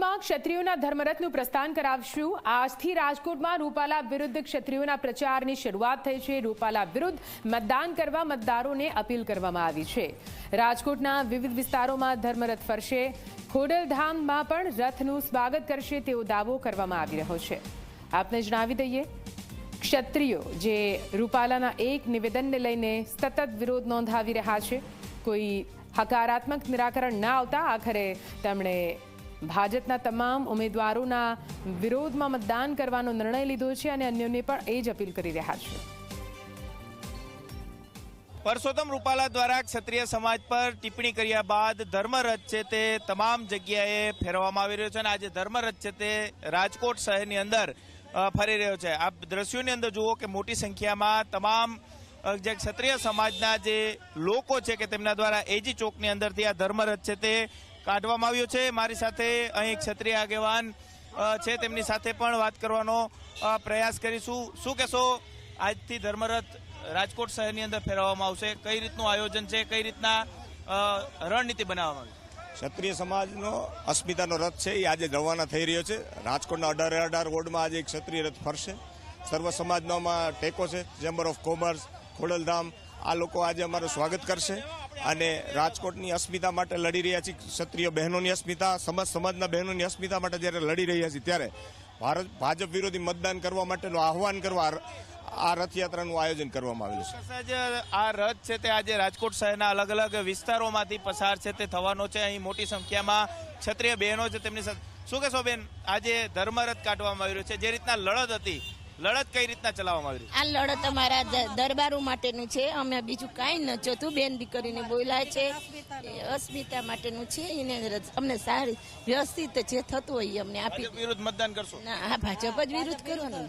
રાજકોટમાં ક્ષત્રિયોના ધર્મરથનું પ્રસ્થાન કરાવશું. આજથી રાજકોટમાં રૂપાલા વિરુદ્ધ ક્ષત્રિયોના પ્રચારની શરૂઆત થઈ છે. રૂપાલા વિરુદ્ધ મતદાન કરવા મતદારોને અપીલ કરવામાં આવી છે. રાજકોટના વિવિધ વિસ્તારોમાં ધર્મરથ ફરશે. ખોડલધામમાં પણ રથનું સ્વાગત કરશે તેવો દાવો કરવામાં આવી રહ્યો છે. આપને જણાવી દઈએ, ક્ષત્રિયો જે રૂપાલાના એક નિવેદનને લઈને સતત વિરોધ નોંધાવી રહ્યા છે. કોઈ હકારાત્મક નિરાકરણ ના આવતા આખરે તેમણે ભાજપના તમામ ઉમેદવારોના વિરોધમાં મતદાન કરવાનો નિર્ણય લીધો છે અને અન્યોને પણ એ જ અપીલ કરી રહ્યા છે. પરસોત્તમ રૂપાલા દ્વારા ક્ષત્રિય સમાજ પર ટિપ્પણી કર્યા બાદ ધર્મરથ છે તે તમામ જગ્યાએ ફેરવવામાં આવી રહ્યો છે અને આજે ધર્મરથ છે તે રાજકોટ શહેરની અંદર ફરી રહ્યો છે. આ દ્રશ્યોની અંદર જુઓ કે મોટી સંખ્યામાં તમામ જે ક્ષત્રિય સમાજના જે લોકો છે કે તેમના દ્વારા એજી ચોકની અંદરથી આ ધર્મરથ છે તે કાઢવામાં આવ્યો છે. મારી સાથે અહીં ક્ષત્રિય આગેવાન છે. તેમની સાથે પણ વાત કરવાનો પ્રયાસ કરીશું. શું કહેશો? આજથી ધર્મરથ રાજકોટ શહેરની અંદર ફેરવવામાં આવશે. કઈ રીતનું આયોજન છે? કઈ રીતના રણનીતિ બનાવવામાં આવી? ક્ષત્રિય સમાજનો અસ્મિતાનો રથ છે. એ આજે રવાના થઈ રહ્યો છે. રાજકોટના અઢારે અઢાર વોર્ડમાં આજે એક ક્ષત્રિય રથ ફરશે. સર્વ સમાજનોમાં ટેકો છે. ચેમ્બર ઓફ કોમર્સ, ખોડલધામ આ લોકો આજે અમારું સ્વાગત કરશે. અને રાજકોટની અસ્મિતા માટે લડી રહ્યા છીએ ક્ષત્રિય બહેનોની અસ્મિતા, સમાજ સમાજના બહેનોની અસ્મિતા માટે જ્યારે લડી રહ્યા છીએ ત્યારે ભારત, ભાજપ વિરોધી મતદાન કરવા માટેનું આહવાન કરવા આ- રથયાત્રાનું આયોજન કરવામાં આવેલું છે. આ રથ છે તે આજે રાજકોટ શહેરના અલગ અલગ વિસ્તારોમાંથી પસાર છે તે થવાનો છે. અહીં મોટી સંખ્યામાં ક્ષત્રિય બહેનો છે તેમની સાથે. શું કહેશો બેન, આજે ધર્મરથ કાઢવામાં આવી રહ્યો છે. જે રીતના લડત હતી લડત કઈ રીતના ચલાવવામાં આવી આ લડત અમારા દરબારો માટેનું છે. અમે બીજું કાંઈ ન જોતું બેન દીકરીને બોલાય છે. એ અસ્મિતા માટેનું છે. એને અમને સારી વ્યવસ્થિત જે થતું હોય એ અમને આપી વિરુદ્ધ મતદાન કરશો? ના આ ભાજપ જ વિરુદ્ધ કરવાનું.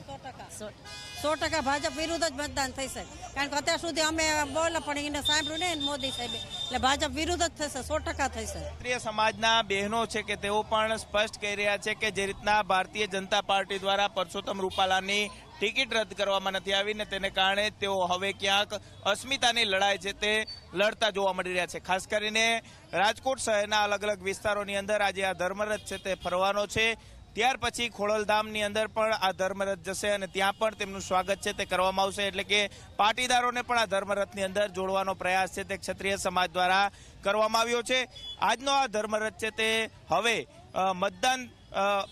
સો- ટકા ભાજપ વિરુદ્ધ જ મતદાન થશે. કારણ કે અત્યાર સુધી અમે બોલ, પણ એને સાંભળ્યું નહીં મોદી સાહેબે. એટલે ભાજપ વિરુદ્ધ જ થશે, સો ટકા થશે. ક્ષત્રિય સમાજના બહેનો છે કે તેઓ પણ સ્પષ્ટ કહી રહ્યા છે કે જે રીતના ભારતીય જનતા પાર્ટી દ્વારા પરસોત્તમ રૂપાલાની ટિકિટ રદ કરવામાં નથી આવી ને તેને કારણે તેઓ હવે ક્યાંક અસ્મિતાની લડાઈ છે તે લડતા જોવા મળી રહ્યા છે. ખાસ કરીને રાજકોટ શહેરના અલગ અલગ વિસ્તારોની અંદર આજે આ ધર્મરથ છે તે ફરવાનો છે. ત્યાર પછી ખોડલધામની અંદર પણ આ ધર્મરથ જશે અને ત્યાં પણ તેમનું સ્વાગત છે, તે કરવામાં આવશે. એટલે કે પાટીદારોને પણ આ ધર્મરથની અંદર જોડવાનો પ્રયાસ છે, તે ક્ષત્રિય સમાજ દ્વારા કરવામાં આવ્યો છે. આજનો આ ધર્મરથ છે, તે હવે મતદાન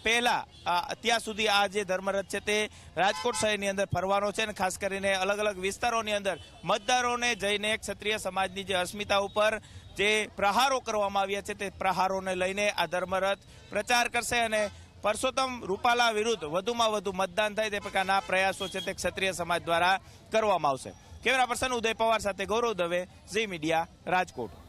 પહેલાં અત્યાર સુધી આ જે ધર્મરથ છે, તે રાજકોટ શહેરની અંદર ફરવાનો છે અને ખાસ કરીને અલગ અલગ વિસ્તારોની અંદર મતદારોને જઈને ક્ષત્રિય સમાજની જે અસ્મિતા ઉપર જે પ્રહારો કરવામાં આવ્યા છે, તે પ્રહારોને લઈને આ ધર્મરથ પ્રચાર કરશે અને પરસોત્તમ રૂપાલા વિરુદ્ધ વધુમાં વધુ મતદાન થાય તે પ્રકારના પ્રયાસો છે તે ક્ષત્રિય સમાજ દ્વારા કરવામાં આવશે. કેમેરા પર્સન ઉદય પવાર સાથે ગૌરવ દવે, ઝી મીડિયા, રાજકોટ.